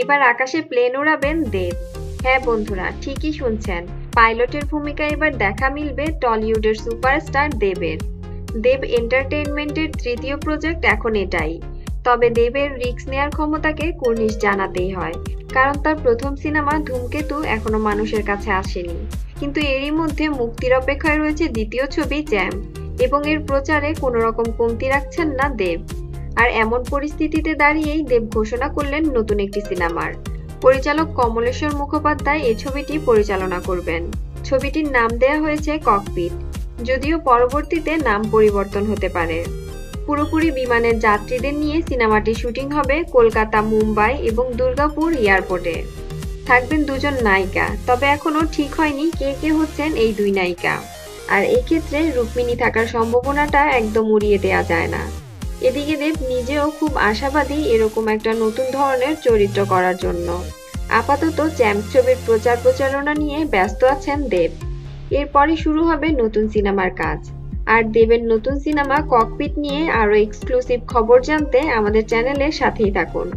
এবার আকাশে প্লেন ওড়াবেন দেব। হ্যাঁ বন্ধুরা, ঠিকই শুনছেন। পাইলটের ভূমিকায় এবার দেখা মিলবে টলিউডের সুপারস্টার দেবের। দেব এন্টারটেইনমেন্টের তৃতীয় প্রজেক্ট এখন এটাই। তবে দেবের রিস্ক নেয়ার ক্ষমতাকে কুর্নিশ জানাতেই হয়, কারণ তার প্রথম সিনেমা ধূমকেতু এখনও মানুষের কাছে আসেনি। কিন্তু এরই মধ্যে মুক্তির অপেক্ষায় রয়েছে দ্বিতীয় ছবি জ্যাম, এবং এর প্রচারে কোনো রকম কমতি রাখছেন না দেব। আর এমন পরিস্থিতিতে দাঁড়িয়েই দেব ঘোষণা করলেন নতুন একটি সিনেমার। পরিচালক কমলেশ্বর মুখোপাধ্যায় এই ছবিটি পরিচালনা করবেন। ছবিটির নাম দেয়া হয়েছে ককপিট, যদিও পরবর্তীতে নাম পরিবর্তন হতে পারে। পুরোপুরি বিমানের যাত্রীদের নিয়ে সিনেমাটি শুটিং হবে কলকাতা, মুম্বাই এবং দুর্গাপুর এয়ারপোর্টে। থাকবেন দুজন নায়িকা, তবে এখনও ঠিক হয়নি কে কে হচ্ছেন এই দুই নায়িকা। আর এক্ষেত্রে রুক্মিণী থাকার সম্ভাবনাটা একদম উড়িয়ে দেওয়া যায় না। এদিকে দেব নিজেও খুব আশাবাদী এরকম একটা নতুন ধরনের চরিত্র করার জন্য। আপাতত চ্যাম্প ছবির প্রচার প্রচারণা নিয়ে ব্যস্ত আছেন দেব। এরপরে শুরু হবে নতুন সিনেমার কাজ। আর দেবের নতুন সিনেমা ককপিট নিয়ে আরও এক্সক্লুসিভ খবর জানতে আমাদের চ্যানেলের সাথেই থাকুন।